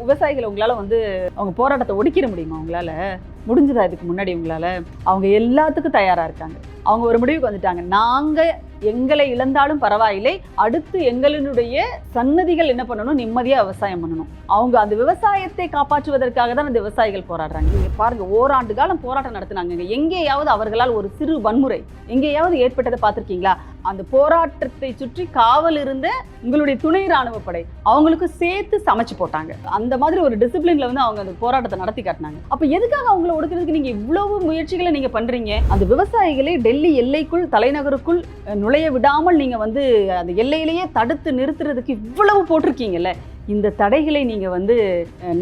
விவசாயிகளை உங்களால் வந்து அவங்க போராட்டத்தை ஒடுக்கிட முடியுமா உங்களால்? முடிஞ்சதா இதுக்கு முன்னாடி உங்களால்? அவங்க எல்லாத்துக்கும் தயாராக இருக்காங்க. அவங்க ஒரு முடிவுக்கு வந்துட்டாங்க. நாங்கள் எங்களை இழந்தாலும் பரவாயில்லை. அடுத்து எங்களினுடைய சன்னதிகள் என்ன பண்ணணும்? நிம்மதியாக விவசாயம் பண்ணணும். அவங்க அந்த விவசாயத்தை காப்பாற்றுவதற்காக தான் அந்த விவசாயிகள் போராடுறாங்க. இங்கே பாருங்க ஓராண்டு காலம் போராட்டம் நடத்தினாங்க எங்கேயாவது அவர்களால் ஒரு சிறு வன்முறை எங்கேயாவது ஏற்பட்டதை பார்த்துருக்கீங்களா? அந்த போராட்டத்தை சுற்றி காவல் இருந்த உங்களுடைய துணை ராணுவ படை அவங்களுக்கு சேர்த்து சமைச்சு போட்டாங்க. அந்த மாதிரி ஒரு டிசிப்ளின்ல வந்து அவங்க அந்த போராட்டத்தை நடத்தி காட்டினாங்க. அப்ப எதுக்காக அவங்கள ஒடுக்கிறதுக்கு நீங்க இவ்வளவு முயற்சிகளை நீங்க பண்றீங்க? அந்த விவசாயிகளை டெல்லி எல்லைக்குள் தலைநகருக்குள் நுழை நுழைய விடாமல் நீங்கள் வந்து அந்த எல்லையிலேயே தடுத்து நிறுத்துறதுக்கு இவ்வளவு போட்டிருக்கீங்கல்ல? இந்த தடைகளை நீங்கள் வந்து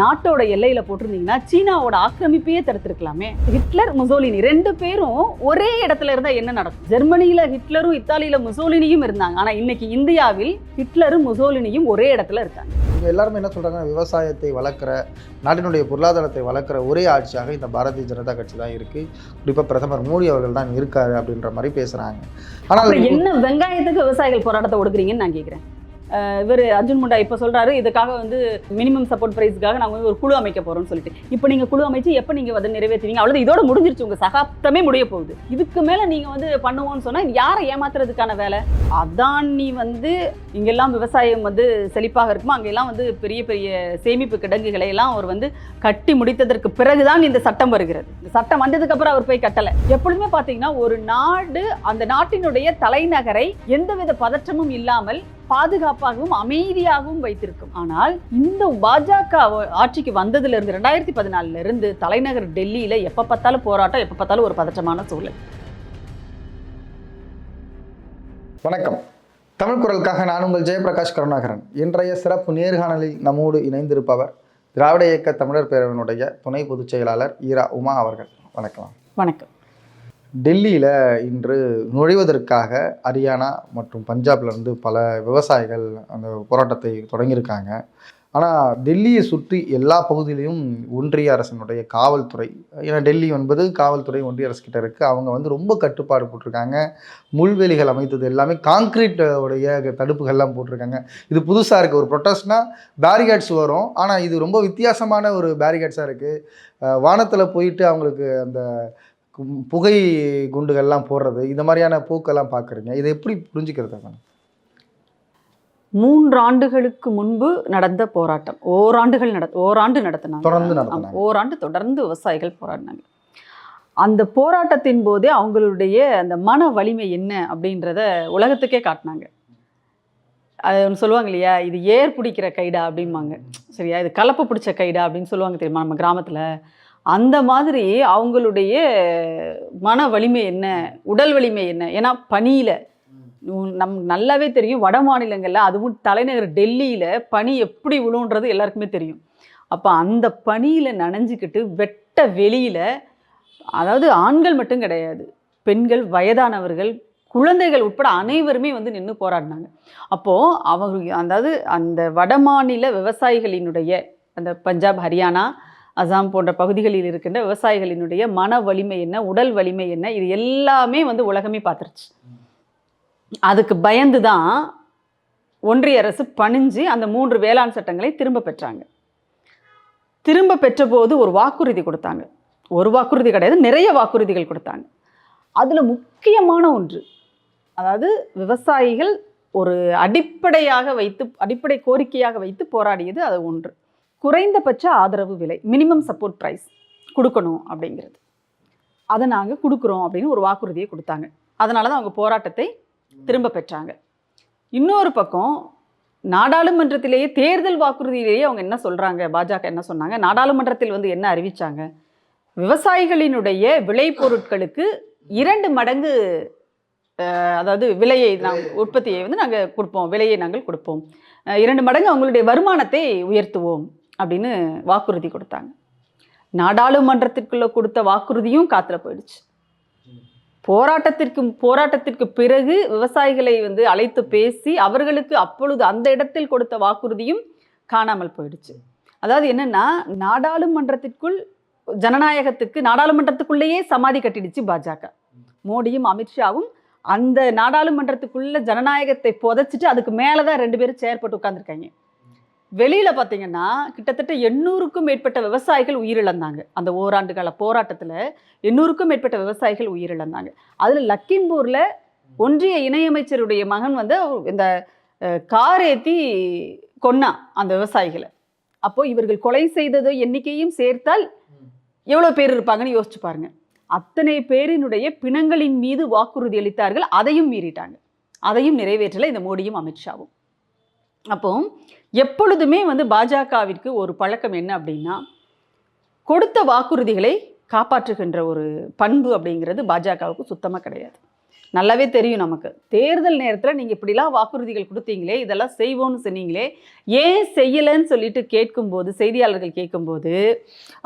நாட்டோட எல்லையில் போட்டிருந்தீங்கன்னா சீனாவோட ஆக்கிரமிப்பையே தடுத்திருக்கலாமே. ஹிட்லர் முசோலினி ரெண்டு பேரும் ஒரே இடத்துல இருந்தால் என்ன நடக்கும்? ஜெர்மனியில் ஹிட்லரும் இத்தாலியில் முசோலினியும் இருந்தாங்க. ஆனால் இன்னைக்கு இந்தியாவில் ஹிட்லரும் முசோலினியும் ஒரே இடத்துல இருக்காங்க. இவங்க எல்லாருமே என்ன சொல்கிறாங்கன்னா விவசாயத்தை வளர்க்குற நாட்டினுடைய பொருளாதாரத்தை வளர்க்குற ஒரே ஆட்சியாக இந்த பாரதிய ஜனதா கட்சி தான் இருக்குது குறிப்பாக பிரதமர் மோடி அவர்கள் தான் இருக்காரு அப்படின்ற மாதிரி பேசுகிறாங்க ஆனால் அப்புறம் என்ன வெங்காயத்துக்கு விவசாயிகள் போராட்டத்தை ஒடுக்குறீங்கன்னு நான் கேட்குறேன் இவர் அர்ஜுன் முண்டா இப்போ சொல்கிறாரு இதுக்காக வந்து மினிமம் சப்போர்ட் ப்ரைஸ்க்காக நாங்கள் வந்து ஒரு குழு அமைக்க போகிறோம்னு சொல்லிட்டு. இப்போ நீங்கள் குழு அமைச்சு எப்போ நீங்கள் வந்து நிறைவேற்றுவீங்க? அவ்வளோ இதோட முடிஞ்சிருச்சு. உங்கள் சகாப்தமே முடிய போகுது. இதுக்கு மேலே நீங்கள் வந்து பண்ணுவோம்னு சொன்னால் யாரை ஏமாத்துறதுக்கான வேலை? அதானி வந்து இங்கெல்லாம் விவசாயம் வந்து செழிப்பாக இருக்குமோ? அங்கெல்லாம் வந்து பெரிய பெரிய சேமிப்பு கிடங்குகளை எல்லாம் அவர் வந்து கட்டி முடித்ததற்கு பிறகுதான் இந்த சட்டம் வருகிறது. இந்த சட்டம் வந்ததுக்கப்புறம் அவர் போய் கட்டலை. எப்பொழுதுமே பார்த்தீங்கன்னா ஒரு நாடு அந்த நாட்டினுடைய தலைநகரை எந்தவித பதற்றமும் இல்லாமல் பாதுகாப்பாகவும் அமைதியாகவும் வைத்திருக்கும். ஆனால் இந்த பாஜக ஆட்சிக்கு வந்ததுல இருந்து ரெண்டாயிரத்தி பதினாலுல இருந்து தலைநகர் டெல்லியில எப்ப பார்த்தாலும் போராட்டம் எப்ப பார்த்தாலும் ஒரு பதற்றமான சூழல். வணக்கம். தமிழ் குரலுக்காக நான் உங்கள் ஜெயபிரகாஷ் கருணாகரன். இன்றைய சிறப்பு நேர்காணலில் நம்மோடு இணைந்திருப்பவர் திராவிட இயக்க தமிழர் பேரவையினுடைய துணை பொதுச் செயலாளர் ஈரா உமா அவர்கள். வணக்கம். வணக்கம். டெல்லியில் இன்று நுழைவதற்காக ஹரியானா மற்றும் பஞ்சாப்லேருந்து பல விவசாயிகள் அந்த போராட்டத்தை தொடங்கியிருக்காங்க. ஆனால் டெல்லியை சுற்றி எல்லா பகுதியிலையும் ஒன்றிய அரசினுடைய காவல்துறை ஏன்னா டெல்லி என்பது காவல்துறை ஒன்றிய அரசு கிட்ட இருக்குது அவங்க வந்து ரொம்ப கட்டுப்பாடு போட்டிருக்காங்க. முள்வெளிகள் அமைத்தது எல்லாமே காங்கிரீட்டோடைய தடுப்புகள்லாம் போட்டிருக்காங்க. இது புதுசாக இருக்குது ஒரு ப்ரொட்டஸ்ட்னால் பேரிகேட்ஸ் வரும். ஆனால் இது ரொம்ப வித்தியாசமான ஒரு பேரிகேட்ஸாக இருக்குது வானத்தில் போயிட்டு அவங்களுக்கு அந்த புகை குண்டுகள்லாம் போடுறது இந்த மாதிரியான போக்கெல்லாம் பார்க்குறீங்க. இதை எப்படி புரிஞ்சுக்கிறது மூன்று ஆண்டுகளுக்கு முன்பு நடந்த போராட்டம். ஓராண்டுகள் நட ஓராண்டு நடத்தினாங்க. தொடர்ந்து. ஓராண்டு தொடர்ந்து விவசாயிகள் போராடினாங்க. அந்த போராட்டத்தின் போதே அவங்களுடைய அந்த மன வலிமை என்ன அப்படின்றத உலகத்துக்கே காட்டினாங்க. அது ஒன்று சொல்லுவாங்க இல்லையா? இது ஏர் பிடிக்கிற கைடா அப்படிம்பாங்க. சரியா? இது கலப்பு பிடிச்ச கைடா அப்படின்னு சொல்லுவாங்க தெரியுமா? நம்ம கிராமத்தில். அந்த மாதிரி அவங்களுடைய மன வலிமை என்ன உடல் வலிமை என்ன? ஏன்னா பனியில் நம் நல்லாவே தெரியும் வட மாநிலங்களில் அதுவும் தலைநகர் டெல்லியில் பனி எப்படி விழுன்றது எல்லாருக்குமே தெரியும். அப்போ அந்த பனியில் நனைஞ்சிக்கிட்டு வெட்ட வெளியில் அதாவது ஆண்கள் மட்டும் கிடையாது பெண்கள் வயதானவர்கள் குழந்தைகள் உட்பட அனைவருமே வந்து நின்று போராடினாங்க. அப்போது அவங்க அதாவது அந்த வடமாநில விவசாயிகளினுடைய அந்த பஞ்சாப் ஹரியானா அசாம் போன்ற பகுதிகளில் இருக்கின்ற விவசாயிகளினுடைய மன வலிமை என்ன உடல் வலிமை என்ன இது எல்லாமே வந்து உலகமே பார்த்துருச்சு. அதுக்கு பயந்து தான் ஒன்றிய அரசு பணிஞ்சு அந்த மூன்று வேளாண் சட்டங்களை திரும்ப பெற்றாங்க. திரும்ப பெற்றபோது ஒரு வாக்குறுதி கொடுத்தாங்க. ஒரு வாக்குறுதி கிடையாது நிறைய வாக்குறுதிகள் கொடுத்தாங்க. அதில் முக்கியமான ஒன்று அதாவது விவசாயிகள் ஒரு அடிப்படையாக வைத்து அடிப்படை கோரிக்கையாக வைத்து போராடியது அது ஒன்று. குறைந்தபட்ச ஆதரவு விலை மினிமம் சப்போர்ட் ப்ரைஸ் கொடுக்கணும் அப்படிங்கிறது. அதை நாங்கள் கொடுக்குறோம் அப்படின்னு ஒரு வாக்குறுதியை கொடுத்தாங்க. அதனால தான் அவங்க போராட்டத்தை திரும்ப பெற்றாங்க. இன்னொரு பக்கம் நாடாளுமன்றத்திலேயே தேர்தல் வாக்குறுதியிலேயே அவங்க என்ன சொல்கிறாங்க பாஜக என்ன சொன்னாங்க? நாடாளுமன்றத்தில் வந்து என்ன அறிவிச்சாங்க? விவசாயிகளினுடைய விளைபொருட்களுக்கு இரண்டு மடங்கு அதாவது விலையை நாங்கள் உற்பத்தியை வந்து நாங்கள் கொடுப்போம். விலையை நாங்கள் கொடுப்போம். இரண்டு மடங்கு அவங்களுடைய வருமானத்தை உயர்த்துவோம். அப்படின்னு வாக்குறுதி கொடுத்தாங்க. நாடாளுமன்றத்திற்குள்ளே கொடுத்த வாக்குறுதியும் காத்துல போயிடுச்சு. போராட்டத்திற்கு போராட்டத்திற்கு பிறகு விவசாயிகளை வந்து அழைத்து பேசி அவர்களுக்கு அப்பொழுது அந்த இடத்தில் கொடுத்த வாக்குறுதியும் காணாமல் போயிடுச்சு. அதாவது என்னன்னா நாடாளுமன்றத்திற்குள் ஜனநாயகத்துக்கு நாடாளுமன்றத்துக்குள்ளேயே சமாதி கட்டிடுச்சு பாஜக. மோடியும் அமித்ஷாவும் அந்த நாடாளுமன்றத்துக்குள்ள ஜனநாயகத்தை புதைச்சிட்டு அதுக்கு மேலே தான் ரெண்டு பேரும் செயற்பட்டு உட்காந்துருக்காங்க வெளியில் பார்த்தீங்கன்னா கிட்டத்தட்ட எண்ணூறுக்கும் மேற்பட்ட விவசாயிகள் உயிரிழந்தாங்க. அந்த ஓராண்டு கால போராட்டத்தில் எண்ணூறுக்கும் மேற்பட்ட விவசாயிகள் உயிரிழந்தாங்க. அதில் லக்கிம்பூரில் ஒன்றிய இணையமைச்சருடைய மகன் வந்து இந்த கார் ஏற்றி கொன்னான் அந்த விவசாயிகளை. அப்போ இவர்கள் கொலை செய்தது எண்ணிக்கையும் சேர்த்தால் எவ்வளோ பேர் இருப்பாங்கன்னு யோசிச்சு பாருங்க. அத்தனை பேரினுடைய பிணங்களின் மீது வாக்குறுதி அளித்தார்கள். அதையும் மீறிட்டாங்க. அதையும் நிறைவேற்றலை இந்த மோடியும் அமித்ஷாவும். அப்போ எப்பொழுதுமே வந்து பாஜகவிற்கு ஒரு பழக்கம் என்ன அப்படின்னா கொடுத்த வாக்குறுதிகளை காப்பாற்றுகின்ற ஒரு பண்பு அப்படிங்கிறது பாஜகவுக்கு சுத்தமாக கிடையாது. நல்லாவே தெரியும் நமக்கு. தேர்தல் நேரத்தில் நீங்கள் இப்படிலாம் வாக்குறுதிகள் கொடுத்தீங்களே இதெல்லாம் செய்வோம்னு சொன்னீங்களே ஏன் செய்யலைன்னு சொல்லிட்டு கேட்கும்போது செய்தியாளர்கள் கேட்கும்போது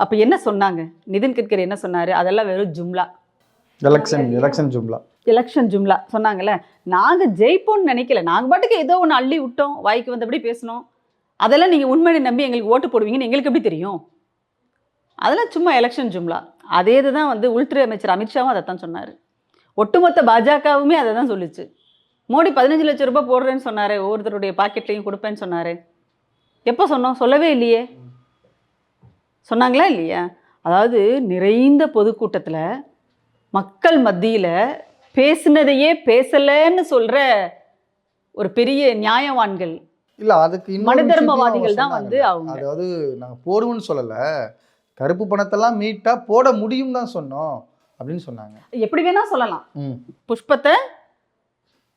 அப்போ என்ன சொன்னாங்க? நிதின் கட்கரி என்ன சொன்னார்? அதெல்லாம் வெறும் jumla. Election election jumla. Election jumla சொன்னாங்கல்ல. நாங்கள் ஜெயிப்போம்னு நினைக்கல. நாங்கள் பாட்டுக்கு ஏதோ ஒன்று அள்ளி விட்டோம். வாய்க்கு வந்தபடி பேசணும் அதெல்லாம் நீங்கள் உண்மையை நம்பி எங்களுக்கு ஓட்டு போடுவீங்கன்னு எங்களுக்கு எப்படி தெரியும்? அதெல்லாம் சும்மா எலெக்ஷன் ஜும்லா. அதே தான் வந்து உள்துறை அமைச்சர் அமித்ஷாவும் அதை தான் சொன்னார். ஒட்டுமொத்த பாஜகவுமே அதை தான் சொல்லுச்சு. மோடி பதினஞ்சு லட்சம் ரூபாய் போடுறேன்னு சொன்னார் ஒவ்வொருத்தருடைய பாக்கெட்லையும் கொடுப்பேன்னு சொன்னார். எப்போ சொன்னோம்? சொல்லவே இல்லையே. சொன்னாங்களா இல்லையா? அதாவது நிறைந்த பொதுக்கூட்டத்தில் மக்கள் மத்தியில் பேசினதையே பேசலைன்னு சொல்கிற ஒரு பெரிய நியாயவான்கள் இல்ல அதுக்கு மனதர்மவாதிகள் தான் வந்து அவங்க. அதாவது நாங்க போடுவோம்னு சொல்லல கருப்பு பணத்தெல்லாம் மீட்டா போட முடியும் தான் சொன்னோம் அப்படின்னு சொன்னாங்க. எப்படி வேணா சொல்லலாம். புஷ்பத்தை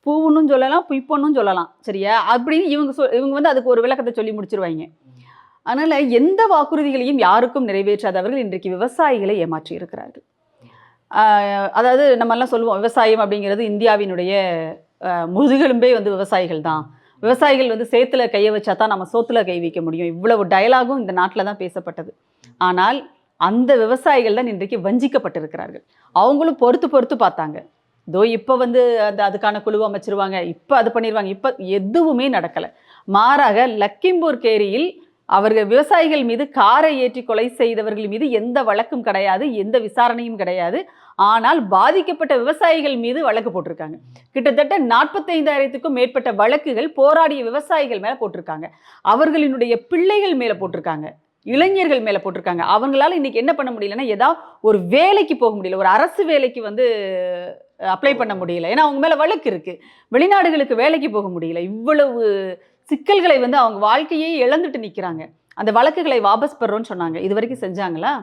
பூவுன்னும் சொல்லலாம் புய்ப்பொன்னும் சொல்லலாம் சரியா? அப்படின்னு இவங்க சொல் இவங்க வந்து அதுக்கு ஒரு விளக்கத்தை சொல்லி முடிச்சிருவாங்க. அதனால் எந்த வாக்குறுதிகளையும் யாருக்கும் நிறைவேற்றாதவர்கள் இன்றைக்கு விவசாயிகளை ஏமாற்றி இருக்கிறார்கள். அதாவது நம்ம எல்லாம் சொல்லுவோம் விவசாயம் அப்படிங்கிறது இந்தியாவினுடைய முதுகெலும்பே வந்து விவசாயிகள் தான். விவசாயிகள் வந்து சேத்துல கையை வச்சா தான் நம்ம சோத்துல கை வைக்க முடியும். இவ்வளவு டயலாகும் இந்த நாட்டில் தான் பேசப்பட்டது. ஆனால் அந்த விவசாயிகள் தான் இன்றைக்கு வஞ்சிக்கப்பட்டிருக்கிறார்கள். அவங்களும் பொறுத்து பொறுத்து பார்த்தாங்க. இதோ இப்போ வந்து அந்த அதுக்கான குழு அமைச்சிருவாங்க. இப்போ அது பண்ணிடுவாங்க இப்போ எதுவுமே நடக்கலை. மாறாக லக்கிம்பூர் கேரியில் அவர்கள் விவசாயிகள் மீது காரை ஏற்றி கொலை செய்தவர்கள் மீது எந்த வழக்கும் கிடையாது எந்த விசாரணையும் கிடையாது. ஆனால் பாதிக்கப்பட்ட விவசாயிகள் மீது வழக்கு போட்டிருக்காங்க. கிட்டத்தட்ட நாற்பத்தைந்தாயிரத்துக்கும் மேற்பட்ட வழக்குகள் போராடிய விவசாயிகள் மேலே போட்டிருக்காங்க. அவர்களினுடைய பிள்ளைகள் மேலே போட்டிருக்காங்க. இளைஞர்கள் மேலே போட்டிருக்காங்க. அவங்களால இன்னைக்கு என்ன பண்ண முடியலன்னா ஏதாவது ஒரு வேலைக்கு போக முடியல ஒரு அரசு வேலைக்கு வந்து அப்ளை பண்ண முடியல. ஏன்னா அவங்க மேலே வழக்கு இருக்குது வெளிநாடுகளுக்கு வேலைக்கு போக முடியல. இவ்வளவு சிக்கல்களை வந்து அவங்க வாழ்க்கையே இழந்துட்டு நிற்கிறாங்க அந்த வழக்குகளை வாபஸ் பெறோம்னு சொன்னாங்க. இது வரைக்கும் செஞ்சாங்களா?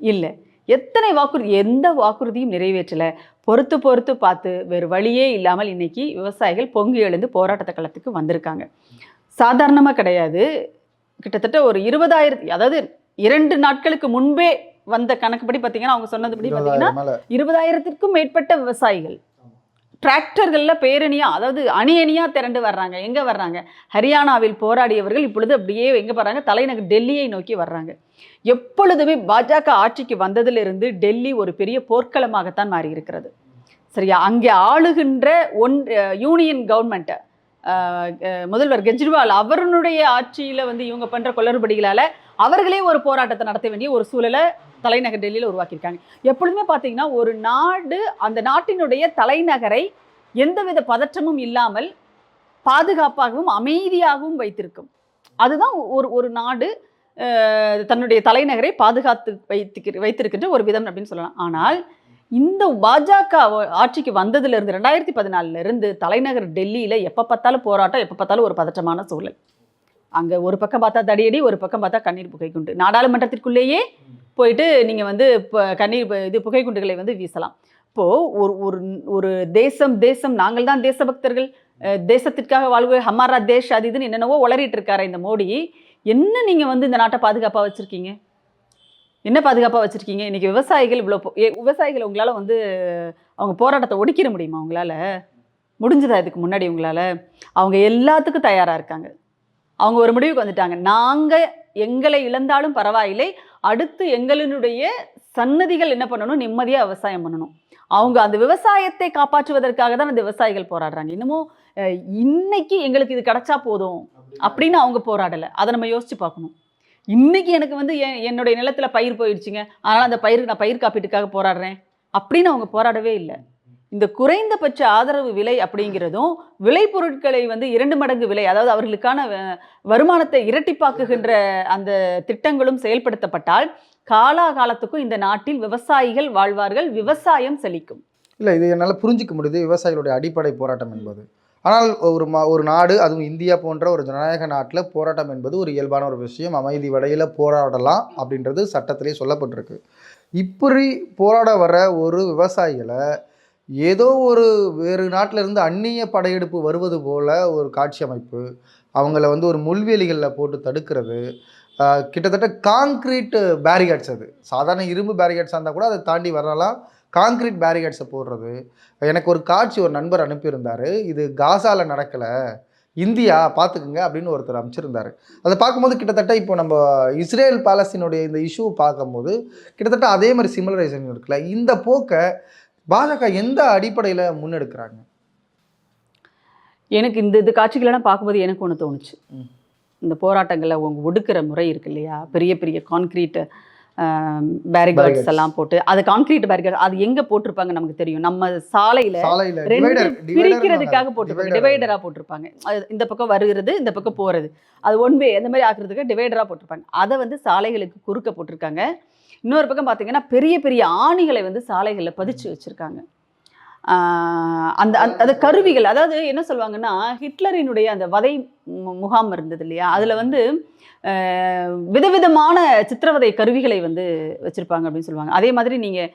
இல்லை. எத்தனை வாக்குறுதி எந்த வாக்குறுதியும் நிறைவேற்றல. பொறுத்து பொறுத்து பார்த்து வேறு வழியே இல்லாமல் இன்னைக்கு விவசாயிகள் பொங்கி எழுந்து போராட்டத்த களத்துக்கு வந்திருக்காங்க. சாதாரணமாக கிடையாது. கிட்டத்தட்ட ஒரு இருபதாயிரத்தி அதாவது இரண்டு நாட்களுக்கு முன்பே வந்த கணக்குப்படி பார்த்தீங்கன்னா அவங்க சொன்னதுபடி பார்த்தீங்கன்னா இருபதாயிரத்திற்கும் மேற்பட்ட விவசாயிகள் டிராக்டர்களில் பேரணியாக அதாவது அணி அணியாக திரண்டு வர்றாங்க. எங்கே வர்றாங்க? ஹரியானாவில் போராடியவர்கள் இப்பொழுது அப்படியே எங்கே வர்றாங்க? தலைநகர் டெல்லியை நோக்கி வர்றாங்க. எப்பொழுதுமே பாஜக ஆட்சிக்கு வந்ததிலிருந்து டெல்லி ஒரு பெரிய போர்க்களமாகத்தான் மாறி இருக்கிறது சரியா? அங்கே ஆளுகின்ற ஒன் யூனியன் கவர்மெண்ட்டை முதல்வர் கெஜ்ரிவால் அவருடைய ஆட்சியில் வந்து இவங்க பண்ணுற குளறுபடிகளால் அவர்களே ஒரு போராட்டத்தை நடத்த வேண்டிய ஒரு சூழலை தலைநகர் டெல்லியில் உருவாக்கியிருக்காங்க. எப்பொழுதுமே பார்த்தீங்கன்னா ஒரு நாடு அந்த நாட்டினுடைய தலைநகரை எந்தவித பதற்றமும் இல்லாமல் பாதுகாப்பாகவும் அமைதியாகவும் வைத்திருக்கும். அதுதான் ஒரு ஒரு நாடு தன்னுடைய தலைநகரை பாதுகாத்து வைத்து வைத்திருக்கின்ற ஒரு விதம் அப்படின்னு சொல்லலாம். ஆனால் இந்த பாஜக ஆட்சிக்கு வந்ததுலேருந்து ரெண்டாயிரத்தி பதினாலிருந்து தலைநகர் டெல்லியில் எப்போ பார்த்தாலும் போராட்டம் எப்போ பார்த்தாலும் ஒரு பதற்றமான சூழல். அங்கே ஒரு பக்கம் பார்த்தா தடியடி ஒரு பக்கம் பார்த்தா கண்ணீர் புகை குண்டு நாடாளுமன்றத்திற்குள்ளேயே போயிட்டு நீங்கள் வந்து இப்போ கண்ணீர் பு- இது புகை குண்டுகளை வந்து வீசலாம். இப்போது ஒரு ஒரு ஒரு தேசம் தேசம் நாங்கள் தான் தேசபக்தர்கள். தேசத்திற்காக வாழ்வு ஹமாரா தேஷ் அது இதுன்னு என்னென்னவோ உளறிட்டு இருக்காரு இந்த மோடி. என்ன நீங்கள் வந்து இந்த நாட்டை பாதுகாப்பாக வச்சுருக்கீங்க? என்ன பாதுகாப்பாக வச்சுருக்கீங்க? இன்றைக்கி விவசாயிகள் இவ்வளோ விவசாயிகள் உங்களால் வந்து அவங்க போராட்டத்தை ஒடுக்கிட முடியுமா உங்களால்? முடிஞ்சதா இதுக்கு முன்னாடி உங்களால்? அவங்க எல்லாத்துக்கும் தயாராக இருக்காங்க. அவங்க ஒரு முடிவுக்கு வந்துட்டாங்க. நாங்கள் எங்களை இழந்தாலும் பரவாயில்லை. அடுத்து எங்களினுடைய சன்னதிகள் என்ன பண்ணணும்? நிம்மதியாக விவசாயம் பண்ணணும். அவங்க அந்த விவசாயத்தை காப்பாற்றுவதற்காக தான் அந்த விவசாயிகள் போராடுறாங்க. இன்னமும் இன்னைக்கு எங்களுக்கு இது கிடைச்சா போதும் அப்படின்னு அவங்க போராடலை. அதை நம்ம யோசிச்சு பார்க்கணும். இன்னைக்கு எனக்கு வந்து என் என்னுடைய நிலத்துல பயிர் போயிடுச்சுங்க. அதனால் அந்த பயிருக்கு நான் பயிர் காப்பீட்டுக்காக போராடுறேன் அப்படின்னு அவங்க போராடவே இல்லை. இந்த குறைந்தபட்ச ஆதரவு விலை அப்படிங்கிறதும் விளைபொருட்களை வந்து இரண்டு மடங்கு விலை அதாவது அவர்களுக்கான வருமானத்தை இரட்டிப்பாக்குகின்ற அந்த திட்டங்களும் செயல்படுத்தப்பட்டால் காலாகாலத்துக்கும் இந்த நாட்டில் விவசாயிகள் வாழ்வார்கள் விவசாயம் செழிக்கும். இல்லை இது என்னால் புரிஞ்சிக்க முடியுது. விவசாயிகளுடைய அடிப்படை போராட்டம் என்பது. ஆனால் ஒரு மா ஒரு நாடு அதுவும் இந்தியா போன்ற ஒரு ஜனநாயக நாட்டில் போராட்டம் என்பது ஒரு இயல்பான ஒரு விஷயம். அமைதி வடையில் போராடலாம் அப்படின்றது சட்டத்திலே சொல்லப்பட்டிருக்கு. இப்படி போராட வர ஒரு விவசாயிகளை ஏதோ ஒரு வேறு நாட்டிலிருந்து அந்நிய படையெடுப்பு வருவது போல் ஒரு காட்சி அமைப்பு அவங்கள வந்து ஒரு முள்வேலிகளில் போட்டு தடுக்கிறது கிட்டத்தட்ட காங்க்ரீட் பேரிகேட்ஸ் அது. சாதாரண இரும்பு பேரிகேட்ஸாக இருந்தால் கூட அதை தாண்டி வரலாம். காங்க்ரீட் பேரிகேட்ஸை போடுறது. எனக்கு ஒரு காட்சி ஒரு நண்பர் அனுப்பியிருந்தார். இது காசாவில் நடக்கலை. இந்தியா பார்த்துக்குங்க அப்படின்னு ஒருத்தர் அமைச்சிருந்தார் அதை பார்க்கும்போது கிட்டத்தட்ட இப்போ நம்ம இஸ்ரேல் பாலஸ்தீனுடைய இந்த இஷ்யூ பார்க்கும்போது கிட்டத்தட்ட அதே மாதிரி சிமிலரைசேஷன் இருக்குல்ல. இந்த போக்கை பாஜக எந்த அடிப்படையில் முன்னெடுக்கிறாங்க? எனக்கு இந்த இது காட்சிகளெல்லாம் பார்க்கும்போது எனக்கு ஒன்று தோணுச்சு. இந்த போராட்டங்களை அவங்க ஒடுக்குற முறை இருக்கு இல்லையா? பெரிய பெரிய கான்கிரீட் பேரிகார்ட்ஸ். எல்லாம் போட்டு அது கான்கிரீட் பேரிகார்ட் அது எங்க போட்டிருப்பாங்க நமக்கு தெரியும். நம்ம சாலையில ரெண்டு பிரிக்கிறதுக்காக போட்டிருப்பாங்க. டிவைடரா போட்டிருப்பாங்க. இந்த பக்கம் வருகிறது இந்த பக்கம் போறது. அது ஒன் வே அந்த மாதிரி ஆக்குறதுக்கு டிவைடரா போட்டிருப்பாங்க. அதை வந்து சாலைகளுக்கு குறுக்க போட்டிருக்காங்க. இன்னொரு பக்கம் பார்த்தீங்கன்னா பெரிய பெரிய ஆணிகளை வந்து சாலைகளில் பதிச்சு வச்சிருக்காங்க. அந்த அந்த- கருவிகள் அதாவது என்ன சொல்லுவாங்கன்னா ஹிட்லரினுடைய அந்த வதை முகாம் இருந்தது இல்லையா? அதில் வந்து விதவிதமான சித்திரவதை கருவிகளை வந்து வச்சுருப்பாங்க அப்படின்னு சொல்லுவாங்க. அதே மாதிரி நீங்கள்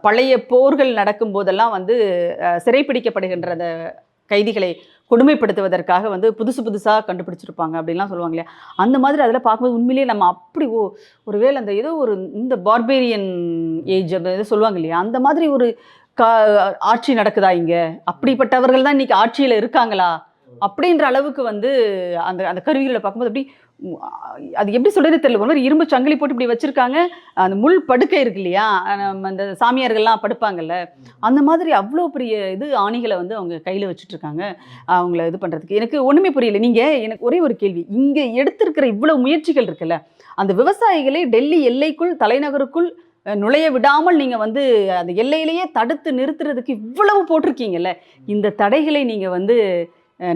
பழைய போர்கள் நடக்கும் போதெல்லாம் வந்து சிறைப்பிடிக்கப்படுகின்ற அந்த கைதிகளை கொடுமைப்படுத்துவதற்காக வந்து புதுசு புதுசாக கண்டுபிடிச்சிருப்பாங்க அப்படின்லாம் சொல்லுவாங்க இல்லையா? அந்த மாதிரி அதில் பார்க்கும்போது உண்மையிலேயே நம்ம அப்படி ஓ ஒருவேளை அந்த ஏதோ ஒரு இந்த பார்பேரியன் ஏஜ் அப்படி ஏதோ சொல்லுவாங்க இல்லையா? அந்த மாதிரி ஒரு கா ஆட்சி நடக்குதா இங்கே? அப்படிப்பட்டவர்கள் தான் இன்றைக்கி ஆட்சியில் இருக்காங்களா? அப்படின்ற அளவுக்கு வந்து அந்த அந்த கருவிகளை பார்க்கும்போது அப்படி அது எப்படி சொல்றது தெரியல. ஒரு இரும்பு சங்கிலி போட்டு இப்படி வச்சிருக்காங்க. அந்த முள் படுக்கை இருக்கு இல்லையா? நம்ம அந்த சாமியார்கள்லாம் படுப்பாங்கல்ல. அந்த மாதிரி அவ்வளோ பெரிய இது ஆணிகளை வந்து அவங்க கையில் வச்சுட்டு இருக்காங்க அவங்கள இது பண்ணுறதுக்கு எனக்கு ஒன்றுமே புரியல. நீங்கள் எனக்கு ஒரே ஒரு கேள்வி. இங்கே எடுத்திருக்கிற இவ்வளோ முயற்சிகள் இருக்குல்ல. அந்த விவசாயிகளை டெல்லி எல்லைக்குள் தலைநகருக்குள் நுழைய விடாமல் நீங்கள் வந்து அந்த எல்லையிலேயே தடுத்து நிறுத்துறதுக்கு இவ்வளவு போட்டிருக்கீங்கல்ல. இந்த தடைகளை நீங்கள் வந்து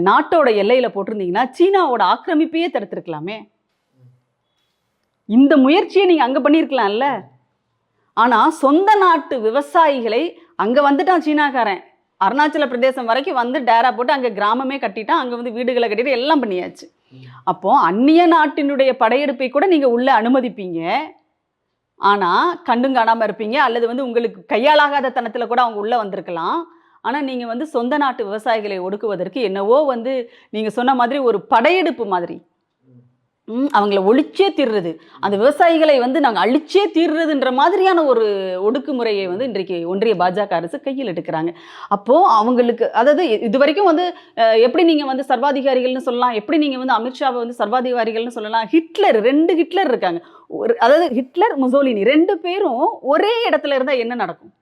நாட்டோட எல்லையில் போட்டிருந்தீங்கன்னா சீனாவோட ஆக்கிரமிப்பையே தடுத்திருக்கலாமே. இந்த முயற்சியை நீங்கள் அங்கே பண்ணியிருக்கலாம்ல ஆனால் சொந்த நாட்டு விவசாயிகளை அங்கே வந்துட்டான் சீனாக்காரன். அருணாச்சல பிரதேசம் வரைக்கும் வந்து டேரா போட்டு அங்கே கிராமமே கட்டிட்டான் அங்கே வந்து வீடுகளை கட்டிட்டு எல்லாம் பண்ணியாச்சு. அப்போ அந்நிய நாட்டினுடைய படையெடுப்பை கூட நீங்கள் உள்ள அனுமதிப்பீங்க. ஆனால் கண்டும் காணாமல் இருப்பீங்க. அல்லது வந்து உங்களுக்கு கையாளாகாத தனத்தில் கூட அவங்க உள்ளே வந்திருக்கலாம். ஆனால் நீங்கள் வந்து சொந்த நாட்டு விவசாயிகளை ஒடுக்குவதற்கு என்னவோ வந்து நீங்கள் சொன்ன மாதிரி ஒரு படையெடுப்பு மாதிரி. அவங்கள ஒழிச்சே தீர்றது. அந்த விவசாயிகளை வந்து நாங்கள் அழிச்சே தீர்றதுன்ற மாதிரியான ஒரு ஒடுக்குமுறையை வந்து இன்றைக்கு ஒன்றிய பாஜக அரசு கையில் எடுக்கிறாங்க. அப்போது அவங்களுக்கு அதாவது இது வரைக்கும் வந்து எப்படி நீங்கள் வந்து சர்வாதிகாரிகள்னு சொல்லலாம் எப்படி நீங்கள் வந்து அமித்ஷாவை வந்து சர்வாதிகாரிகள்னு சொல்லலாம் ஹிட்லர் ரெண்டு ஹிட்லர் இருக்காங்க. ஒரு அதாவது ஹிட்லர் முசோலினி ரெண்டு பேரும் ஒரே இடத்துல இருந்தால் என்ன நடக்கும்?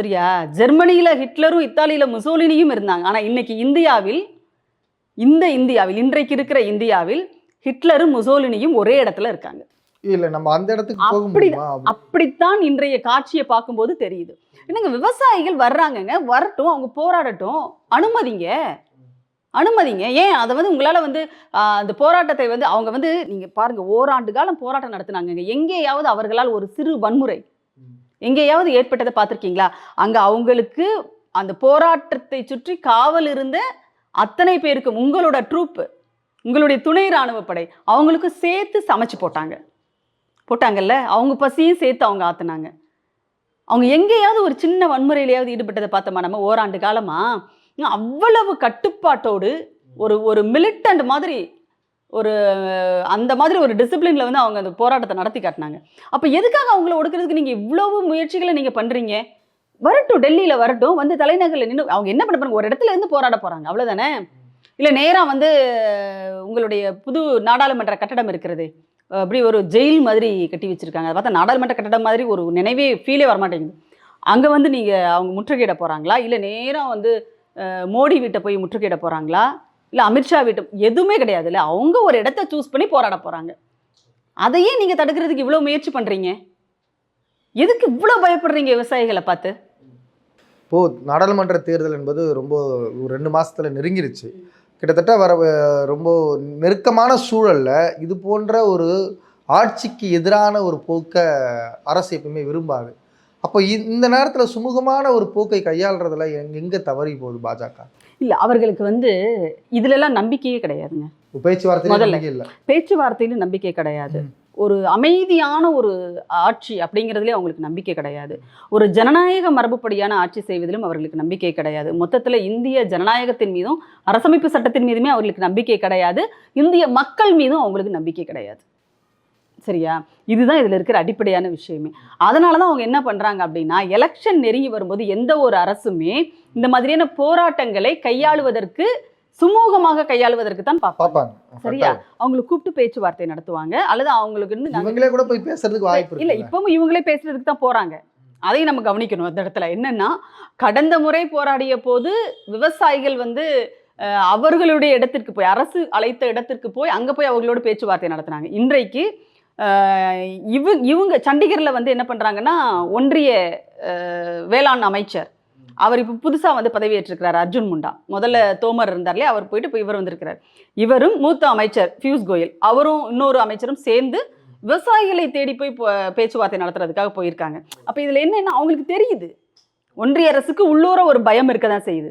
சரியா ஜெர்மனியில் ஹிட்லரும் இத்தாலியில் முசோலினியும் இருந்தாங்க. ஆனால் இன்னைக்கு இந்தியாவில் இந்த இந்தியாவில் இன்றைக்கு இருக்கிற இந்தியாவில் ஹிட்லரும் முசோலினியும் ஒரே இடத்துல இருக்காங்க. இல்லை நம்ம அந்த இடத்துக்கு அப்படி- அப்படித்தான் இன்றைய காட்சியை பார்க்கும்போது தெரியுது. என்னங்க விவசாயிகள் வர்றாங்கங்க வரட்டும் அவங்க போராடட்டும். அனுமதிங்க. அனுமதிங்க. ஏன்? அதை வந்து உங்களால் வந்து அந்த போராட்டத்தை வந்து அவங்க வந்து நீங்கள் பாருங்க ஓராண்டு காலம் போராட்டம் நடத்துனாங்கங்க. எங்கேயாவது அவர்களால் ஒரு சிறு வன்முறை எங்கேயாவது ஏற்பட்டதை பார்த்துருக்கீங்களா? அங்கே அவங்களுக்கு அந்த போராட்டத்தை சுற்றி காவல் இருந்த அத்தனை பேருக்கும் உங்களோட ட்ரூப்பு உங்களுடைய துணை ராணுவ படை சேர்த்து சமைச்சு போட்டாங்க. போட்டாங்கல்ல? அவங்க பசியும் சேர்த்து அவங்க ஆத்துனாங்க. அவங்க எங்கேயாவது ஒரு சின்ன வன்முறையிலையாவது ஈடுபட்டதை பார்த்தோமா நம்ம? ஓராண்டு காலமாக அவ்வளவு கட்டுப்பாட்டோடு ஒரு ஒரு மிலிட்டன்ட் மாதிரி ஒரு அந்த மாதிரி ஒரு டிசிப்ளினில் வந்து அவங்க அந்த போராட்டத்தை நடத்தி காட்டினாங்க. அப்போ எதுக்காக அவங்கள ஒடுக்கிறதுக்கு நீங்கள் இவ்வளவு முயற்சிகளை நீங்கள் பண்ணுறீங்க வரட்டும் டெல்லியில் வரட்டும் வந்து தலைநகரில் நின்று அவங்க என்ன பண்ண போகிறாங்க ஒரு இடத்துல இருந்து போராட போகிறாங்க அவ்வளோதானே இல்லை நேராக வந்து உங்களுடைய புது நாடாளுமன்ற கட்டடம் இருக்கிறது. அப்படி ஒரு ஜெயில் மாதிரி கட்டி வச்சுருக்காங்க. அதை பார்த்தா நாடாளுமன்ற கட்டடம் மாதிரி ஒரு நினைவே ஃபீலே வரமாட்டேங்குது. அங்கே வந்து நீங்கள் அவங்க முற்றுகையிட போகிறாங்களா இல்லை நேராக வந்து மோடி வீட்டை போய் முற்றுகையிட போகிறாங்களா இல்லை அமித்ஷா வீட்டும் எதுவுமே கிடையாது. இல்லை அவங்க ஒரு இடத்த சூஸ் பண்ணி போராட போகிறாங்க அதையே நீங்கள் தடுக்கிறதுக்கு இவ்வளோ முயற்சி பண்ணுறீங்க எதுக்கு இவ்வளோ பயப்படுறீங்க விவசாயிகளை பார்த்து? இப்போது நாடாளுமன்ற தேர்தல் என்பது ரொம்ப ஒரு ரெண்டு மாதத்தில் நெருங்கிருச்சு. கிட்டத்தட்ட வர ரொம்ப நெருக்கமான சூழலில் இது போன்ற ஒரு ஆட்சிக்கு எதிரான ஒரு போக்கை அரசு எப்பவுமே விரும்பாது. அப்போ இந்த நேரத்தில் சுமூகமான ஒரு போக்கை கையாளுறதுல எங்கே தவறி போகுது பாஜக? இல்லை அவர்களுக்கு வந்து இதுலலாம் நம்பிக்கையே கிடையாதுங்க. பேச்சுவார்த்தை முதல்ல. இல்லை. பேச்சுவார்த்தையிலும் நம்பிக்கை கிடையாது. ஒரு அமைதியான ஒரு ஆட்சி அப்படிங்கிறதுலே அவங்களுக்கு நம்பிக்கை கிடையாது. ஒரு ஜனநாயக மரபுப்படியான ஆட்சி செய்வதிலும் அவர்களுக்கு நம்பிக்கை கிடையாது. மொத்தத்தில் இந்திய ஜனநாயகத்தின் மீதும் அரசமைப்பு சட்டத்தின் மீதுமே அவர்களுக்கு நம்பிக்கை கிடையாது. இந்திய மக்கள் மீதும் அவங்களுக்கு நம்பிக்கை கிடையாது. சரியா? இதுதான் இதில் இருக்கிற அடிப்படையான விஷயமே. அதனால தான் அவங்க என்ன பண்ணுறாங்க அப்படின்னா எலெக்ஷன் நெருங்கி வரும்போது எந்த ஒரு அரசுமே இந்த மாதிரியான போராட்டங்களை கையாளுவதற்கு சுமூகமாக கையாளுவதற்கு தான் பார்ப்பாங்க. சரியா? அவங்களுக்கு கூப்பிட்டு பேச்சுவார்த்தை நடத்துவாங்க. அல்லது அவங்களுக்கு இவங்களே கூட போய் பேசுறதுக்கு வாய்ப்பு இல்ல இப்பவும் இவங்களே பேசுறதுக்கு தான் போறாங்க. அதையும் நம்ம கவனிக்கணும் அந்த இடத்துல. என்னன்னா கடந்த முறை போராடிய போது விவசாயிகள் வந்து அவர்களுடைய இடத்திற்கு போய் அரசு அழைத்த இடத்திற்கு போய் அங்க போய் அவர்களோட பேச்சுவார்த்தை நடத்துனாங்க. இன்றைக்கு அஹ், இவ இவங்க சண்டிகர்ல வந்து என்ன பண்றாங்கன்னா ஒன்றிய வேளாண் அமைச்சர் அவர் இப்போ புதுசாக வந்து பதவியேற்றிருக்கிறார் அர்ஜுன் முண்டா. முதல்ல தோமர் இருந்தார்லே அவர் போயிட்டு இப்போ இவர் வந்திருக்கிறார். இவரும் மூத்த அமைச்சர் பியூஷ் கோயல். அவரும் இன்னொரு அமைச்சரும் சேர்ந்து விவசாயிகளை தேடி போய் பேச்சுவார்த்தை நடத்துறதுக்காக போயிருக்காங்க. அப்போ இதில் என்னன்னா அவங்களுக்கு தெரியுது. ஒன்றிய அரசுக்கு உள்ளூர ஒரு பயம் இருக்க தான் செய்யுது.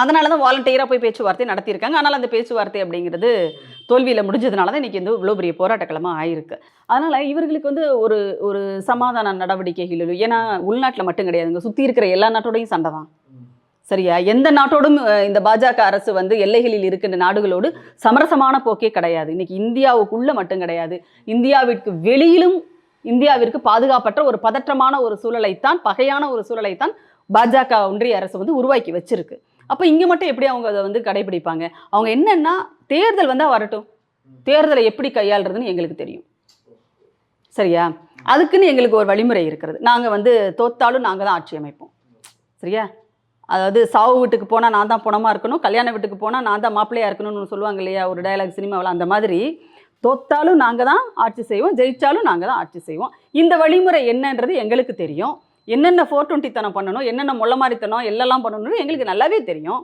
அதனால தான் வாலண்டியராக போய் பேச்சுவார்த்தை நடத்தியிருக்காங்க. ஆனால் அந்த பேச்சுவார்த்தை அப்படிங்கிறது தோல்வியில் முடிஞ்சதுனால தான் இன்றைக்கி வந்து இவ்வளோ பெரிய போராட்டக்களமாக ஆயிருக்கு. அதனால் இவர்களுக்கு வந்து ஒரு ஒரு சமாதான நடவடிக்கைகள் ஏன்னா உள்நாட்டில் மட்டும் கிடையாதுங்க. சுற்றி இருக்கிற எல்லா நாட்டோடையும் சண்டை தான். சரியா? எந்த நாட்டோடும் இந்த பாஜக அரசு வந்து எல்லைகளில் இருக்கின்ற நாடுகளோடு சமரசமான போக்கே கிடையாது. இன்னைக்கு இந்தியாவுக்குள்ள மட்டும் கிடையாது. இந்தியாவிற்கு வெளியிலும் இந்தியாவிற்கு பாதுகாப்பற்ற ஒரு பதற்றமான ஒரு சூழலைத்தான் பகையான ஒரு சூழலைத்தான் பாஜக ஒன்றிய அரசு வந்து உருவாக்கி வச்சிருக்கு. அப்போ இங்கே மட்டும் எப்படி அவங்க அதை வந்து கடைபிடிப்பாங்க? அவங்க என்னென்னா தேர்தல் வந்தால் வரட்டும். தேர்தலை எப்படி கையாளுறதுன்னு எங்களுக்கு தெரியும். சரியா? அதுக்குன்னு எங்களுக்கு ஒரு வழிமுறை இருக்கிறது. நாங்கள் வந்து தோத்தாலும் நாங்கள் தான் ஆட்சி அமைப்போம். சரியா? அதாவது சாவு வீட்டுக்கு போனால் நான் தான் பணமாக இருக்கணும் கல்யாண வீட்டுக்கு போனால் நான் தான் மாப்பிள்ளையாக இருக்கணும்னு சொல்லுவாங்க இல்லையா? ஒரு டயலாக் சினிமாவில் அந்த மாதிரி தோத்தாலும் நாங்கள் தான் ஆட்சி செய்வோம் ஜெயித்தாலும் நாங்கள் தான் ஆட்சி செய்வோம். இந்த வழிமுறை என்னன்றது எங்களுக்கு தெரியும். என்னென்ன ஃபோர் டுவெண்ட்டித்தனம் பண்ணணும் என்னென்ன முள்ள மாதிரித்தனம் எல்லாம் பண்ணணும்னு எங்களுக்கு நல்லாவே தெரியும்.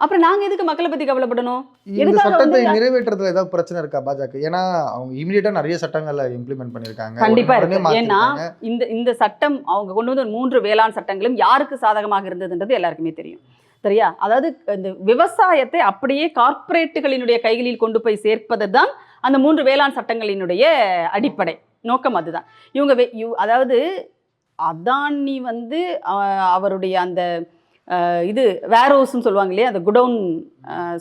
அப்புறம் நாங்கள் எதுக்கு மக்களை பற்றி கவலைப்படணும்? இந்த சட்டத்தை நிறைவேற்றுறதுல ஏதாவது பிரச்சனை இருக்கா பாஜக? ஏன்னா அவங்க இமீடியட்டா நிறைய சட்டங்களை இம்ப்ளிமெண்ட் பண்ணிருக்காங்க கண்டிப்பா இருக்கு. ஏன்னா. இந்த இந்த சட்டம் அவங்க கொண்டு வந்த மூன்று வேளாண் சட்டங்களும் யாருக்கு சாதகமாக இருந்ததுன்றது எல்லாருக்குமே தெரியும். சரியா? அதாவது இந்த விவசாயத்தை அப்படியே கார்ப்பரேட்டுகளினுடைய கைகளில் கொண்டு போய் சேர்ப்பது தான் அந்த மூன்று வேளாண் சட்டங்களினுடைய அடிப்படை. நோக்கம் அதுதான். இவங்க அதாவது அதானி வந்து அவருடைய அந்த இது வேரோஸ்ன்னு சொல்லுவாங்க இல்லையா? அந்த குடவுன்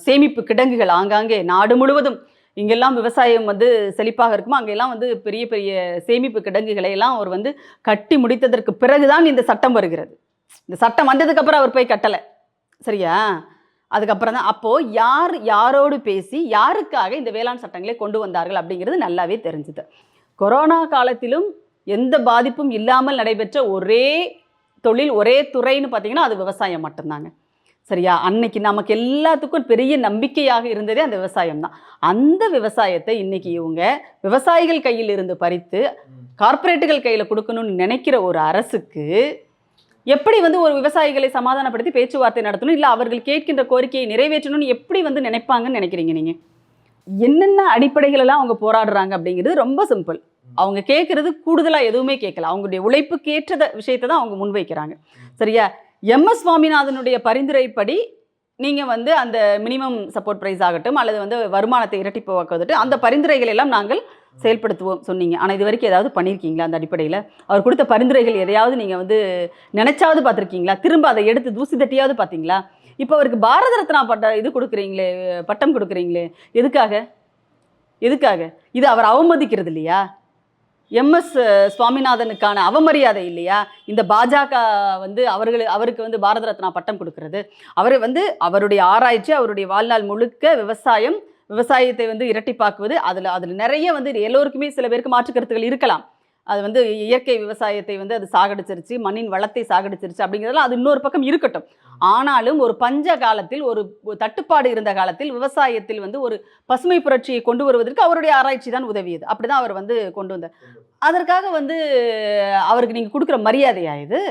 சேமிப்பு கிடங்குகள் ஆங்காங்கே நாடு முழுவதும் இங்கெல்லாம் விவசாயம் வந்து செழிப்பாக இருக்குமோ? அங்கெல்லாம் வந்து பெரிய பெரிய சேமிப்பு கிடங்குகளை எல்லாம் அவர் வந்து கட்டி முடித்ததற்கு பிறகுதான் இந்த சட்டம் வருகிறது. இந்த சட்டம் வந்ததுக்கப்புறம் அவர் போய் கட்டலை. சரியா? அதுக்கப்புறம் தான் அப்போது யார் யாரோடு பேசி யாருக்காக இந்த வேளாண் சட்டங்களை கொண்டு வந்தார்கள் அப்படிங்கிறது நல்லாவே தெரிஞ்சுது. கொரோனா காலத்திலும் எந்த பாதிப்பும் இல்லாமல் நடைபெற்ற ஒரே தொழில் ஒரே துறைன்னு பார்த்தீங்கன்னா அது விவசாயம் மட்டும்தாங்க. சரியா? அன்னைக்கு நமக்கு எல்லாத்துக்கும் பெரிய நம்பிக்கையாக இருந்ததே அந்த விவசாயம் தான். அந்த விவசாயத்தை இன்னைக்கு இவங்க விவசாயிகள் கையில் இருந்து பறித்து கார்ப்பரேட்டுகள் கையில் கொடுக்கணும்னு நினைக்கிற ஒரு அரசுக்கு எப்படி வந்து ஒரு விவசாயிகளை சமாதானப்படுத்தி பேச்சுவார்த்தை நடத்தணும்? இல்லை அவர்கள் கேட்கின்ற கோரிக்கையை நிறைவேற்றணும்னு எப்படி வந்து நினைப்பாங்கன்னு நினைக்கிறீங்க நீங்கள் என்னென்ன அடிப்படைகள் எல்லாம் அவங்க போராடுறாங்க அப்படிங்கிறது ரொம்ப சிம்பிள் அவங்க கேட்குறது கூடுதலாக எதுவுமே கேட்கல அவங்களுடைய உழைப்புக்கு ஏற்றத விஷயத்தை தான் அவங்க முன்வைக்கிறாங்க. சரியா? எம். எஸ். சுவாமிநாதனுடைய பரிந்துரைப்படி நீங்கள் வந்து அந்த மினிமம் சப்போர்ட் ப்ரைஸ் ஆகட்டும் அல்லது வந்து வருமானத்தை இரட்டிப்பாக்குவதற்கு அந்த பரிந்துரைகள் எல்லாம் நாங்கள் செயல்படுத்துவோம் சொன்னீங்க. ஆனால் இது வரைக்கும் ஏதாவது பண்ணியிருக்கீங்களா அந்த அடிப்படையில்? அவர் கொடுத்த பரிந்துரைகள் எதையாவது நீங்கள் வந்து நினச்சாவது பார்த்துருக்கீங்களா? திரும்ப அதை எடுத்து தூசி தட்டியாவது பார்த்தீங்களா? இப்போ அவருக்கு பாரத ரத்னா பட்ட இது கொடுக்குறீங்களே பட்டம் கொடுக்குறீங்களே எதுக்காக? எதுக்காக? இது அவர் அவமதிக்கிறது இல்லையா? எம்எஸ் சுவாமிநாதனுக்கான அவமரியாதை இல்லையா? இந்த பாஜக வந்து அவர்கள் அவருக்கு வந்து பாரத ரத்னா பட்டம் கொடுக்கறது. அவர் வந்து அவருடைய ஆராய்ச்சி அவருடைய வாழ்நாள் முழுக்க விவசாயம் விவசாயத்தை வந்து இரட்டிப்பாக்குவது அதில் அதில் நிறைய வந்து எல்லோருக்குமே சில பேருக்கு மாற்று கருத்துக்கள் இருக்கலாம். அது வந்து இயற்கை விவசாயத்தை வந்து அது சாகடிச்சிருச்சு மண்ணின் வளத்தை சாகடிச்சிருச்சு அப்படிங்கிறதெல்லாம் அது இன்னொரு பக்கம் இருக்கட்டும். ஆனாலும் ஒரு பஞ்ச காலத்தில் ஒரு தட்டுப்பாடு இருந்த காலத்தில் விவசாயத்தில் வந்து ஒரு பசுமை புரட்சியை கொண்டு வருவதற்கு அவருடைய ஆராய்ச்சி தான் உதவியது. அப்படிதான் அவர் வந்து கொண்டு வந்தார். அதற்காக வந்து அவருக்கு நீங்கள் கொடுக்குற மரியாதையா இது?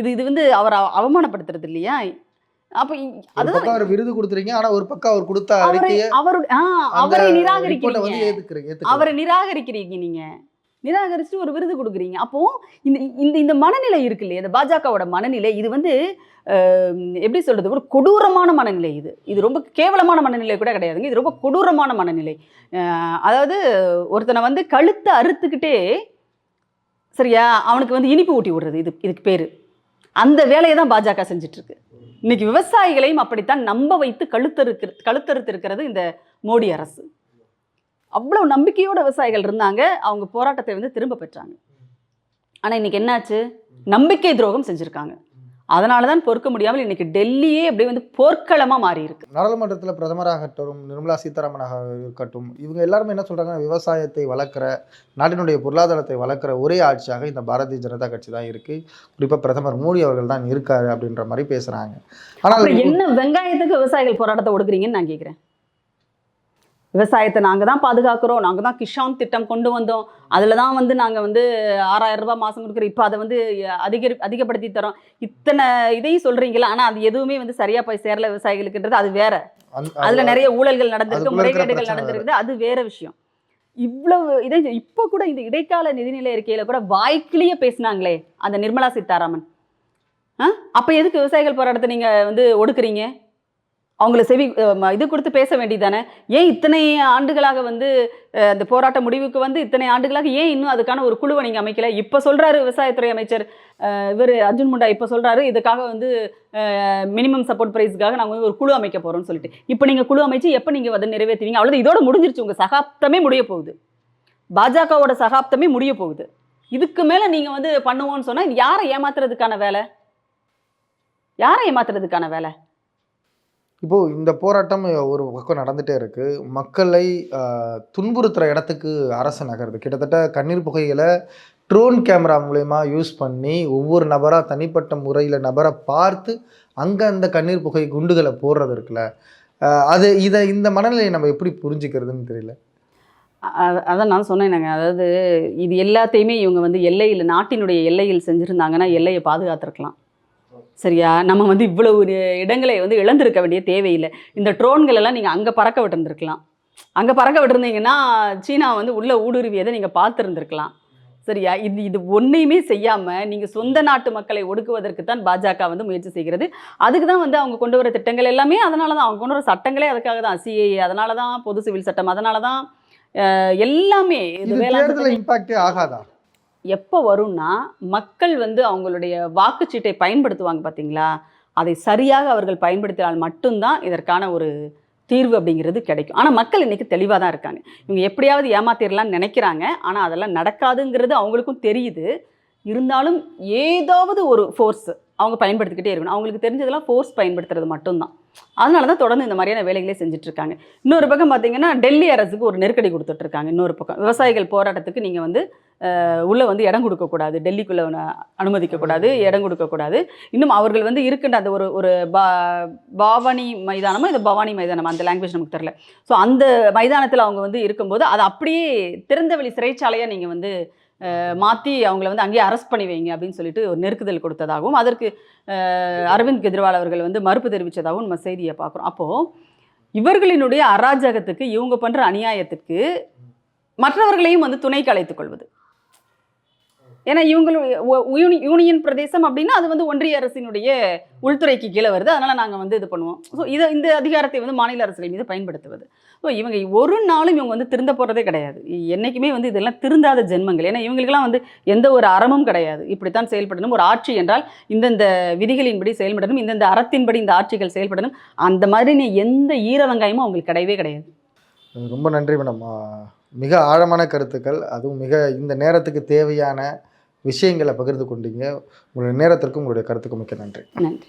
இது இது வந்து அவரை அவமானப்படுத்துறது இல்லையா? அப்போ அதுதான் அவர் விருது கொடுத்துறீங்க ஆனா ஒரு பக்கம் அவர் கொடுத்த அறிக்கையை அவரு நிராகரிக்கிறீங்க. அவரை நிராகரிக்கிறீங்க நீங்க. நிராகரிச்சுட்டு ஒரு விருது கொடுக்குறீங்க. அப்போ இந்த இந்த இந்த மனநிலை இருக்கு இல்லையா? இந்த பாஜகவோட மனநிலை இது வந்து எப்படி சொல்றது? ஒரு கொடூரமான மனநிலை இது. இது ரொம்ப கேவலமான மனநிலை கூட கிடையாதுங்க. இது ரொம்ப கொடூரமான மனநிலை. அதாவது ஒருத்தனை வந்து கழுத்தை அறுத்துக்கிட்டே சரியா? அவனுக்கு வந்து இனிப்பு ஊட்டி விடுறது இது இதுக்கு பேர். அந்த வேலையை தான் பாஜக செஞ்சிட்ருக்கு. இன்னைக்கு விவசாயிகளையும் அப்படித்தான் நம்ப வைத்து கழுத்தறுக்கிற கழுத்தறுத்து இருக்கிறது இந்த மோடி அரசு. அவ்வளவு நம்பிக்கையோட விவசாயிகள் இருந்தாங்க. அவங்க போராட்டத்தை வந்து திரும்ப பெற்றாங்க. ஆனா இன்னைக்கு என்னாச்சு? நம்பிக்கை துரோகம் செஞ்சிருக்காங்க. அதனால தான் பொறுக்க முடியாமல் இன்னைக்கு டெல்லியே அப்படியே வந்து போர்க்களமா மாறி இருக்கு நாடாளுமன்றத்தில் பிரதமராகட்டும் நிர்மலா சீதாராமனாக இருக்கட்டும் இவங்க எல்லாருமே என்ன சொல்றாங்கன்னா விவசாயத்தை வளர்க்குற நாட்டினுடைய பொருளாதாரத்தை வளர்க்குற ஒரே ஆட்சியாக இந்த பாரதிய ஜனதா கட்சி தான் இருக்கு. குறிப்பா பிரதமர் மோடி அவர்கள் தான் இருக்காரு அப்படின்ற மாதிரி பேசுறாங்க. ஆனால் என்ன வெங்காயத்துக்கு விவசாயிகள் போராட்டத்தை ஒடுக்குறீங்கன்னு நான் கேட்குறேன் விவசாயத்தை நாங்கள் தான் பாதுகாக்கிறோம். நாங்கள் தான் கிஷான் திட்டம் கொண்டு வந்தோம். அதில் தான் வந்து நாங்கள் வந்து ஆறாயிரம் ரூபாய் மாதம் கொடுக்குறோம். இப்போ அதை வந்து அதிகரி அதிகப்படுத்தி தரோம். இத்தனை இதையும் சொல்கிறீங்களா ஆனால் அது எதுவுமே வந்து சரியாக போய் சேரல விவசாயிகளுக்குன்றது அது வேற. அதில் நிறைய ஊழல்கள் நடந்திருக்கு முறைகேடுகள் நடந்திருக்குது. அது வேற விஷயம். இவ்வளவு இதை இப்போ கூட இந்த இடைக்கால நிதிநிலை அறிக்கையில கூட வாய்க்கிலேயே பேசினாங்களே அந்த நிர்மலா சீதாராமன். ஆ? அப்போ எதுக்கு விவசாயிகள் போராட்டத்தை நீங்க வந்து ஒடுக்குறீங்க? அவங்கள செவி இது கொடுத்து பேச வேண்டியதானே ஏன் இத்தனை ஆண்டுகளாக வந்து அந்த போராட்ட முடிவுக்கு வந்து இத்தனை ஆண்டுகளாக ஏன் இன்னும் அதுக்கான ஒரு குழுவை நீங்கள் அமைக்கல? இப்போ சொல்கிறாரு விவசாயத்துறை அமைச்சர் இவர் அர்ஜுன் முண்டா இப்போ சொல்கிறாரு இதுக்காக வந்து மினிமம் சப்போர்ட் ப்ரைஸ்க்காக நாங்கள் வந்து ஒரு குழு அமைக்க போகிறோம்னு சொல்லிட்டு. இப்போ நீங்கள் குழு அமைச்சு எப்போ நீங்கள் அதை நிறைவேற்றுவீங்க? அவ்வளோ இதோட முடிஞ்சிருச்சு. உங்கள் சகாப்தமே முடிய போகுது. பாஜகவோட சகாப்தமே முடிய போகுது. இதுக்கு மேலே நீங்கள் வந்து பண்ணுவோன்னு சொன்னால் யாரை ஏமாத்துறதுக்கான வேலை? யாரை ஏமாத்துறதுக்கான வேலை? இப்போது இந்த போராட்டம் ஒரு பக்கம் நடந்துகிட்டே இருக்குது மக்களை துன்புறுத்துகிற இடத்துக்கு அரசு நகருது. கிட்டத்தட்ட கண்ணீர் புகைகளை ட்ரோன் கேமரா மூலயமா யூஸ் பண்ணி ஒவ்வொரு நபராக தனிப்பட்ட முறையில் நபரை பார்த்து அங்கே அந்த கண்ணீர் புகை குண்டுகளை போடுறது இருக்குல்ல. அது இதை இந்த மனநிலையை நம்ம எப்படி புரிஞ்சுக்கிறதுன்னு தெரியல. அதை அதான் நான் சொன்னேன் அதாவது இது எல்லாத்தையுமே இவங்க வந்து எல்லையில் நாட்டினுடைய எல்லையில் செஞ்சுருந்தாங்கன்னா எல்லையை பாதுகாத்துருக்கலாம். சரியா? நம்ம வந்து இவ்வளவு ஒரு இடங்களை வந்து இழந்திருக்க வேண்டிய தேவையில்லை. இந்த ட்ரோன்கள் எல்லாம் நீங்கள் அங்கே பறக்க விட்டுருந்துருக்கலாம். அங்கே பறக்க விட்டுருந்தீங்கன்னா சீனா வந்து உள்ள ஊடுருவியதை நீங்கள் பார்த்துருந்துருக்கலாம். சரியா? இது இது ஒன்றையுமே செய்யாமல் நீங்கள் சொந்த நாட்டு மக்களை ஒடுக்குவதற்கு தான் பாஜக வந்து முயற்சி செய்கிறது. அதுக்கு தான் வந்து அவங்க கொண்டு வர திட்டங்கள் எல்லாமே அதனால தான். அவங்க கொண்டு வர சட்டங்களே அதுக்காக தான். சிஏஏ அதனால தான் பொது சிவில் சட்டம் அதனால தான் எல்லாமே இது இம்பாக்டே ஆகாதா? எப்போ வரும்னா மக்கள் வந்து அவங்களுடைய வாக்குச்சீட்டை பயன்படுத்துவாங்க பார்த்தீங்களா அதை சரியாக அவர்கள் பயன்படுத்தினால் மட்டும்தான் இதற்கான ஒரு தீர்வு அப்படிங்கிறது கிடைக்கும். ஆனால் மக்கள் இன்றைக்கி தெளிவாக தான் இருக்காங்க. இவங்க எப்படியாவது ஏமாத்திரலாம்னு நினைக்கிறாங்க. ஆனால் அதெல்லாம் நடக்காதுங்கிறது அவங்களுக்கும் தெரியுது. இருந்தாலும் ஏதாவது ஒரு ஃபோர்ஸ் அவங்க பயன்படுத்திக்கிட்டே இருக்கணும். அவங்களுக்கு தெரிஞ்சதெல்லாம் ஃபோர்ஸ் பயன்படுத்துறது மட்டும்தான். அதனால தான் தொடர்ந்து இந்த மாதிரியான வேலைகளே செஞ்சுட்டு இருக்காங்க இன்னொரு பக்கம் பார்த்தீங்கன்னா டெல்லி அரசுக்கு ஒரு நெருக்கடி கொடுத்துட்டு இருக்காங்க இன்னொரு பக்கம். விவசாயிகள் போராட்டத்துக்கு நீங்கள் வந்து உள்ளே வந்து இடம் கொடுக்கக்கூடாது. டெல்லிக்குள்ளே அனுமதிக்கக்கூடாது இடம் கொடுக்கக்கூடாது. இன்னும் அவர்கள் வந்து இருக்கின்ற அந்த ஒரு ஒரு பா பாவனி மைதானமோ இது பவானி மைதானம் அந்த லாங்குவேஜ் நமக்கு தெரில ஸோ அந்த மைதானத்தில் அவங்க வந்து இருக்கும்போது அதை அப்படியே திறந்தவெளி சிறைச்சாலையாக நீங்கள் வந்து மாற்றி அவங்கள வந்து அங்கேயே அரெஸ்ட் பண்ணி வைங்க அப்படின்னு சொல்லிட்டு ஒரு நெருக்குதல் கொடுத்ததாகவும் அதற்கு அரவிந்த் கெஜ்ரிவால் அவர்கள் வந்து மறுப்பு தெரிவித்ததாகவும் நம்ம செய்தியை பார்க்குறோம். அப்போது இவர்களினுடைய அராஜகத்துக்கு இவங்க பண்ணுற அநியாயத்துக்கு மற்றவர்களையும் வந்து துணைக்கு அழைத்துக் கொள்வது. ஏன்னா இவங்களுடைய யூனி யூனியன் பிரதேசம் அப்படின்னா அது வந்து ஒன்றிய அரசினுடைய உள்துறைக்கு கீழே வருது. அதனால் நாங்கள் வந்து இது பண்ணுவோம். ஸோ இதை இந்த அதிகாரத்தை வந்து மாநில அரசுகள் மீது பயன்படுத்துவது. ஸோ இவங்க ஒரு நாளும் இவங்க வந்து திருந்த போகிறதே கிடையாது. என்றைக்குமே வந்து இதெல்லாம் திருந்தாத ஜென்மங்கள். ஏன்னா இவங்களுக்கெல்லாம் வந்து எந்த ஒரு அறமும் கிடையாது. இப்படித்தான் செயல்படணும். ஒரு ஆட்சி என்றால் இந்தந்த விதிகளின்படி செயல்படணும். இந்தந்த அறத்தின்படி இந்த ஆட்சிகள் செயல்படணும். அந்த மாதிரி நீ எந்த ஈர வெங்காயமும் அவங்களுக்கு கிடையவே கிடையாது. ரொம்ப நன்றி மேடம். மிக ஆழமான கருத்துக்கள். அதுவும் மிக இந்த நேரத்துக்கு தேவையான விஷயங்களை பகிர்ந்து கொண்டீங்க. உங்களுடைய நேரத்திற்கும் உங்களுடைய கருத்துக்கும் மிக்க நன்றி. நன்றி.